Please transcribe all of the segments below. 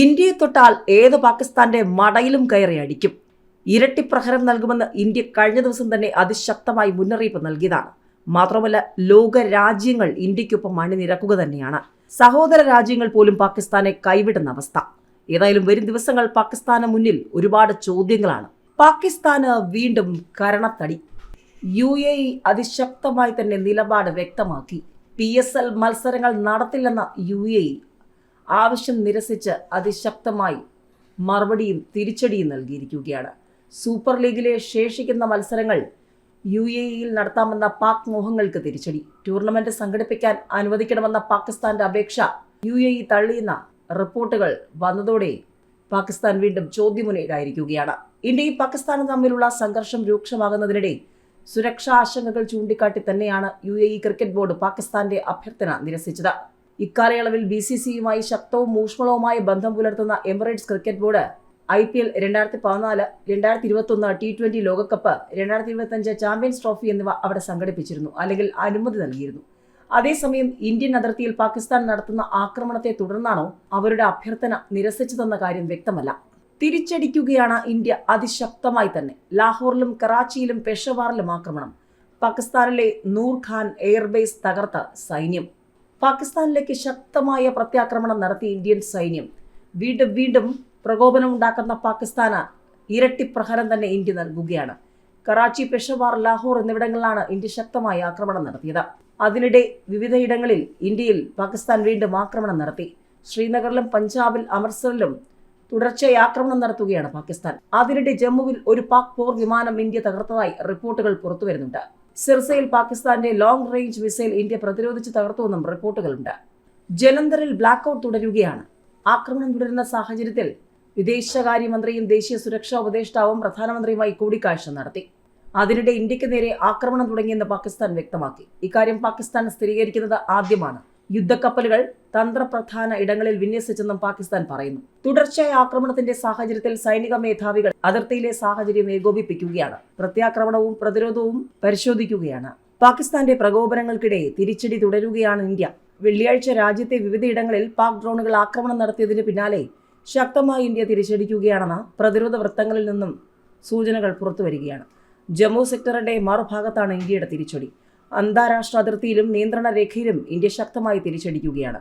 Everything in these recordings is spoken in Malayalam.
ഇന്ത്യയെ തൊട്ടാൽ ഏത് പാകിസ്ഥാന്റെ മടയിലും കയറി അടിക്കും. ഇരട്ടി പ്രഹരം നൽകുമെന്ന് ഇന്ത്യ കഴിഞ്ഞ ദിവസം തന്നെ അതിശക്തമായി മുന്നറിയിപ്പ് നൽകിയതാണ്. മാത്രമല്ല ലോക രാജ്യങ്ങൾ ഇന്ത്യക്കൊപ്പം അണിനിരക്കുക തന്നെയാണ്. സഹോദര രാജ്യങ്ങൾ പോലും പാകിസ്ഥാനെ കൈവിടുന്ന അവസ്ഥ. ഏതായാലും വരും ദിവസങ്ങൾ പാകിസ്ഥാന് മുന്നിൽ ഒരുപാട് ചോദ്യങ്ങളാണ്. പാകിസ്ഥാന് വീണ്ടും കരണത്തടി. യു എ ഇ അതിശക്തമായി തന്നെ നിലപാട് വ്യക്തമാക്കി. പി എസ് എൽ മത്സരങ്ങൾ നടത്തില്ലെന്ന യു എ ഇ ആവശ്യം നിരസിച്ച് അതിശക്തമായി മറുപടിയും തിരിച്ചടിയും നൽകിയിരിക്കുകയാണ്. സൂപ്പർ ലീഗിലെ ശേഷിക്കുന്ന മത്സരങ്ങൾ യു എ ഇയിൽ നടത്താമെന്ന പാക് മോഹങ്ങൾക്ക് തിരിച്ചടി. ടൂർണമെന്റ് സംഘടിപ്പിക്കാൻ അനുവദിക്കണമെന്ന പാകിസ്ഥാന്റെ അപേക്ഷ യു എ ഇ തള്ളിയെന്ന റിപ്പോർട്ടുകൾ വന്നതോടെ പാകിസ്ഥാൻ വീണ്ടും ചോദ്യമുനയിലായിരിക്കുകയാണ്. ഇന്ത്യയും പാകിസ്ഥാനും തമ്മിലുള്ള സംഘർഷം രൂക്ഷമാകുന്നതിനിടെ സുരക്ഷാ ആശങ്കകൾ ചൂണ്ടിക്കാട്ടി തന്നെയാണ് യു ക്രിക്കറ്റ് ബോർഡ് പാകിസ്ഥാന്റെ അഭ്യർത്ഥന നിരസിച്ചത്. ഇക്കാലയളവിൽ ബി സി സിയുമായി ശക്തവും ഊഷ്മളവുമായ ബന്ധം പുലർത്തുന്ന Emirates cricket board I P L രണ്ടായിരത്തി പതിനാല് രണ്ടായിരത്തി ഇരുപത്തൊന്ന് ടി ട്വന്റി ലോകകപ്പ് രണ്ടായിരത്തി ഇരുപത്തഞ്ച് ചാമ്പ്യൻസ് ട്രോഫി എന്നിവ അവിടെ സംഘടിപ്പിച്ചിരുന്നു അല്ലെങ്കിൽ അനുമതി നൽകിയിരുന്നു. അതേസമയം ഇന്ത്യൻ അതിർത്തിയിൽ പാകിസ്ഥാൻ നടത്തുന്ന ആക്രമണത്തെ തുടർന്നാണോ അവരുടെ അഭ്യർത്ഥന നിരസിച്ചതെന്ന കാര്യം വ്യക്തമല്ല. തിരിച്ചടിക്കുകയാണ് ഇന്ത്യ അതിശക്തമായി തന്നെ. ലാഹോറിലും കറാച്ചിയിലും പെഷവാറിലും ആക്രമണം. പാകിസ്ഥാനിലെ നൂർഖാൻ എയർബേസ് തകർത്ത സൈന്യം. പാകിസ്ഥാനിലേക്ക് ശക്തമായ പ്രത്യാക്രമണം നടത്തി ഇന്ത്യൻ സൈന്യം വീണ്ടും വീണ്ടും പ്രകോപനമുണ്ടാക്കുന്ന പാകിസ്ഥാന് ഇരട്ടി പ്രഹരം തന്നെ ഇന്ത്യ നൽകുകയാണ്. കറാച്ചി പെഷവാർ ലാഹോർ എന്നിവിടങ്ങളിലാണ് ഇന്ത്യ ശക്തമായ ആക്രമണം നടത്തിയത്. അതിനിടെ വിവിധയിടങ്ങളിൽ ഇന്ത്യയിൽ പാകിസ്ഥാൻ വീണ്ടും ആക്രമണം നടത്തി. ശ്രീനഗറിലും പഞ്ചാബിൽ അമൃത്സറിലും തുടർച്ചയായി ആക്രമണം നടത്തുകയാണ് പാകിസ്ഥാൻ. അതിനിടെ ജമ്മുവിൽ ഒരു പാക് പോർ വിമാനം ഇന്ത്യ തകർത്തതായി റിപ്പോർട്ടുകൾ പുറത്തുവരുന്നുണ്ട്. സിർസയിൽ പാകിസ്ഥാന്റെ ലോങ് റേഞ്ച് മിസൈൽ ഇന്ത്യ പ്രതിരോധിച്ച് തകർത്തുവെന്നും റിപ്പോർട്ടുകളുണ്ട്. ജലന്ധറിൽ ബ്ലാക്ക് ഔട്ട് തുടരുകയാണ്. ആക്രമണം തുടരുന്ന സാഹചര്യത്തിൽ വിദേശകാര്യമന്ത്രിയും ദേശീയ സുരക്ഷാ ഉപദേഷ്ടാവും പ്രധാനമന്ത്രിയുമായി കൂടിക്കാഴ്ച നടത്തി. അതിനിടെ ഇന്ത്യയ്ക്ക് നേരെ ആക്രമണം തുടങ്ങിയെന്ന് പാകിസ്ഥാൻ വ്യക്തമാക്കി. ഇക്കാര്യം പാകിസ്ഥാൻ സ്ഥിരീകരിക്കുന്നത് ആദ്യമാണ്. യുദ്ധക്കപ്പലുകൾ തന്ത്രപ്രധാന ഇടങ്ങളിൽ വിന്യസിച്ചെന്നും പാകിസ്ഥാൻ പറയുന്നു. തുടർച്ചയായ ആക്രമണത്തിന്റെ സാഹചര്യത്തിൽ സൈനിക മേധാവികൾ അതിർത്തിയിലെ സാഹചര്യം ഏകോപിപ്പിക്കുകയാണ്. പ്രത്യാക്രമണവും പ്രതിരോധവും പരിശോധിക്കുകയാണ്. പാകിസ്ഥാന്റെ പ്രകോപനങ്ങൾക്കിടെ തിരിച്ചടി തുടരുകയാണ് ഇന്ത്യ. വെള്ളിയാഴ്ച രാജ്യത്തെ വിവിധയിടങ്ങളിൽ പാക് ഡ്രോണുകൾ ആക്രമണം നടത്തിയതിന് പിന്നാലെ ശക്തമായി ഇന്ത്യ തിരിച്ചടിക്കുകയാണെന്ന് പ്രതിരോധ വൃത്തങ്ങളിൽ നിന്നും സൂചനകൾ പുറത്തുവരികയാണ്. ജമ്മു സെക്ടറിന്റെ മറുഭാഗത്താണ് ഇന്ത്യയുടെ തിരിച്ചടി. അന്താരാഷ്ട്ര അതിർത്തിയിലും നിയന്ത്രണ രേഖയിലും ഇന്ത്യ ശക്തമായി തിരിച്ചടിക്കുകയാണ്.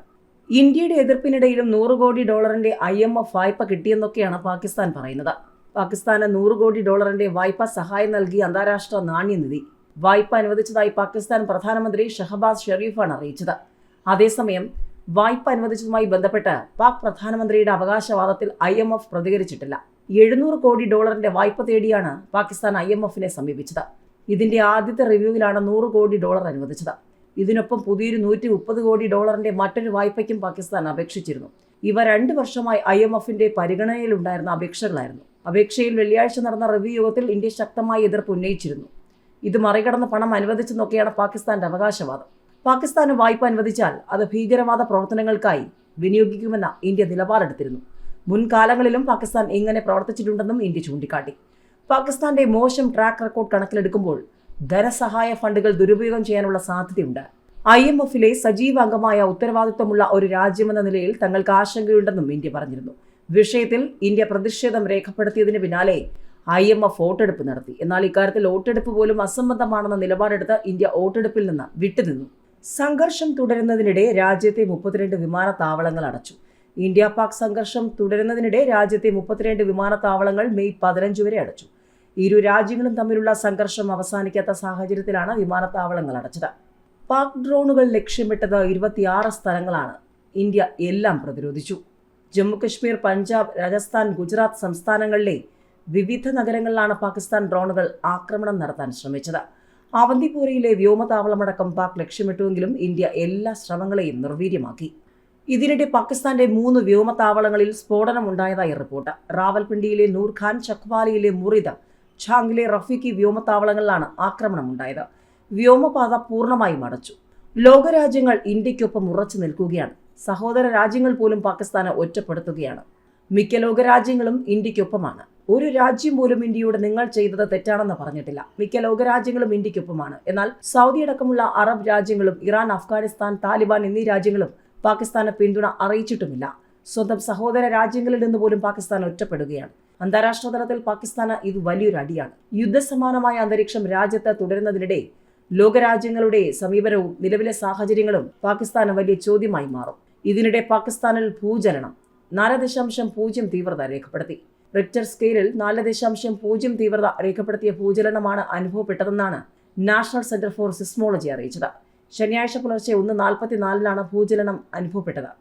ഇന്ത്യയുടെ എതിർപ്പിനിടയിലും നൂറ് കോടി ഡോളറിന്റെ ഐ എം എഫ് വായ്പ കിട്ടിയെന്നൊക്കെയാണ് പാകിസ്ഥാൻ പറയുന്നത്. പാകിസ്ഥാന് നൂറ് കോടി ഡോളറിന്റെ വായ്പ സഹായം നൽകി അന്താരാഷ്ട്ര നാണ്യനിധി. വായ്പ അനുവദിച്ചതായി പാകിസ്ഥാൻ പ്രധാനമന്ത്രി ഷഹബാസ് ഷെറീഫാണ് അറിയിച്ചത്. അതേസമയം വായ്പ അനുവദിച്ചതുമായി ബന്ധപ്പെട്ട് പാക് പ്രധാനമന്ത്രിയുടെ അവകാശവാദത്തിൽ ഐ എം എഫ് പ്രതികരിച്ചിട്ടില്ല. എഴുന്നൂറ് കോടി ഡോളറിന്റെ വായ്പ തേടിയാണ് പാകിസ്ഥാൻ ഐ എം എഫിനെ സമീപിച്ചത്. ഇതിന്റെ ആദ്യത്തെ റിവ്യൂവിലാണ് നൂറ് കോടി ഡോളർ അനുവദിച്ചത്. ഇതിനൊപ്പം പുതിയൊരു നൂറ്റി മുപ്പത് കോടി ഡോളറിന്റെ മറ്റൊരു വായ്പയ്ക്കും പാകിസ്ഥാൻ അപേക്ഷിച്ചിരുന്നു. ഇവ രണ്ട് വർഷമായി ഐ എം എഫിന്റെ പരിഗണനയിലുണ്ടായിരുന്ന അപേക്ഷകളായിരുന്നു. അപേക്ഷയിൽ വെള്ളിയാഴ്ച നടന്ന റിവ്യൂ യോഗത്തിൽ ഇന്ത്യ ശക്തമായി എതിർപ്പ് ഉന്നയിച്ചിരുന്നു. ഇത് മറികടന്ന് പണം അനുവദിച്ചെന്നൊക്കെയാണ് പാകിസ്ഥാന്റെ അവകാശവാദം. പാകിസ്ഥാന് വായ്പ അനുവദിച്ചാൽ അത് ഭീകരവാദ പ്രവർത്തനങ്ങൾക്കായി വിനിയോഗിക്കുമെന്ന ഇന്ത്യ നിലപാടെടുത്തിരുന്നു. മുൻകാലങ്ങളിലും പാകിസ്ഥാൻ ഇങ്ങനെ പ്രവർത്തിച്ചിട്ടുണ്ടെന്നും ഇന്ത്യ ചൂണ്ടിക്കാട്ടി. പാകിസ്ഥാന്റെ മോശം ട്രാക്ക് റെക്കോർഡ് കണക്കിലെടുക്കുമ്പോൾ ധനസഹായ ഫണ്ടുകൾ ദുരുപയോഗം ചെയ്യാനുള്ള സാധ്യതയുണ്ട്. ഐ എം എഫിലെ സജീവ അംഗമായ ഉത്തരവാദിത്വമുള്ള ഒരു രാജ്യമെന്ന നിലയിൽ തങ്ങൾക്ക് ആശങ്കയുണ്ടെന്നും ഇന്ത്യ പറഞ്ഞിരുന്നു. വിഷയത്തിൽ ഇന്ത്യ പ്രതിഷേധം രേഖപ്പെടുത്തിയതിന് പിന്നാലെ ഐ എം എഫ് വോട്ടെടുപ്പ് നടത്തി. എന്നാൽ ഇക്കാര്യത്തിൽ വോട്ടെടുപ്പ് പോലും അസംബന്ധമാണെന്ന നിലപാടെടുത്ത് ഇന്ത്യ വോട്ടെടുപ്പിൽ നിന്ന് വിട്ടുനിന്നു. സംഘർഷം തുടരുന്നതിനിടെ രാജ്യത്തെ മുപ്പത്തിരണ്ട് വിമാനത്താവളങ്ങൾ അടച്ചു. ഇന്ത്യ പാക് സംഘർഷം തുടരുന്നതിനിടെ രാജ്യത്തെ മുപ്പത്തിരണ്ട് വിമാനത്താവളങ്ങൾ മെയ് പതിനഞ്ച് വരെ അടച്ചു. ഇരു രാജ്യങ്ങളും തമ്മിലുള്ള സംഘർഷം അവസാനിക്കാത്ത സാഹചര്യത്തിലാണ് വിമാനത്താവളങ്ങൾ അടച്ചത്. പാക് ഡ്രോണുകൾ ലക്ഷ്യമിട്ടത് ഇരുപത്തിയാറ് സ്ഥലങ്ങളാണ് ഇന്ത്യ എല്ലാം പ്രതിരോധിച്ചു. ജമ്മുകശ്മീർ പഞ്ചാബ് രാജസ്ഥാൻ ഗുജറാത്ത് സംസ്ഥാനങ്ങളിലെ വിവിധ നഗരങ്ങളിലാണ് പാകിസ്ഥാൻ ഡ്രോണുകൾ ആക്രമണം നടത്താൻ ശ്രമിച്ചത്. അവന്തിപൂരയിലെ വ്യോമതാവളമടക്കം പാക് ലക്ഷ്യമിട്ടുവെങ്കിലും ഇന്ത്യ എല്ലാ ശ്രമങ്ങളെയും നിർവീര്യമാക്കി. ഇതിനിടെ പാകിസ്ഥാന്റെ മൂന്ന് വ്യോമതാവളങ്ങളിൽ സ്ഫോടനമുണ്ടായതായി റിപ്പോർട്ട്. റാവൽപിണ്ടിയിലെ നൂർഖാൻ ചക്വാലിയിലെ മുറിദ് ഛാങ്ങിലെ റഫീഖി വ്യോമത്താവളങ്ങളിലാണ് ആക്രമണം ഉണ്ടായത് വ്യോമപാത പൂർണമായും അടച്ചു. ലോകരാജ്യങ്ങൾ ഇന്ത്യക്കൊപ്പം ഉറച്ചു നിൽക്കുകയാണ്. സഹോദര രാജ്യങ്ങൾ പോലും പാകിസ്ഥാനെ ഒറ്റപ്പെടുത്തുകയാണ്. മിക്ക ലോകരാജ്യങ്ങളും ഇന്ത്യക്കൊപ്പമാണ് ഒരു രാജ്യം പോലും ഇന്ത്യയോട് നിങ്ങൾ ചെയ്തത് തെറ്റാണെന്ന് പറഞ്ഞിട്ടില്ല. മിക്ക ലോകരാജ്യങ്ങളും ഇന്ത്യക്കൊപ്പമാണ് എന്നാൽ സൗദി അടക്കമുള്ള അറബ് രാജ്യങ്ങളും ഇറാൻ അഫ്ഗാനിസ്ഥാൻ താലിബാൻ എന്നീ രാജ്യങ്ങളും പാകിസ്ഥാന് പിന്തുണ അറിയിച്ചിട്ടുമില്ല. സ്വന്തം സഹോദര രാജ്യങ്ങളിൽ നിന്ന് പോലും പാകിസ്ഥാൻ ഒറ്റപ്പെടുകയാണ്. അന്താരാഷ്ട്ര തലത്തിൽ പാകിസ്ഥാന് ഇത് വലിയൊരു അടിയാണ്. യുദ്ധസമാനമായ അന്തരീക്ഷം രാജ്യത്ത് തുടരുന്നതിനിടെ ലോകരാജ്യങ്ങളുടെ സമീപനവും നിലവിലെ സാഹചര്യങ്ങളും പാകിസ്ഥാന് വലിയ ചോദ്യമായി മാറും. ഇതിനിടെ പാകിസ്ഥാനിൽ ഭൂചലനം നാല് ദശാംശം പൂജ്യം തീവ്രത രേഖപ്പെടുത്തി. റിക്ടർ സ്കെയിലിൽ നാല് ദശാംശം പൂജ്യം തീവ്രത രേഖപ്പെടുത്തിയ ഭൂചലനമാണ് അനുഭവപ്പെട്ടതെന്നാണ് നാഷണൽ സെന്റർ ഫോർ സിസ്മോളജി അറിയിച്ചത്. ശനിയാഴ്ച പുലർച്ചെ ഒന്ന് നാൽപ്പത്തിനാലിനാണ് ഭൂചലനം അനുഭവപ്പെട്ടത്.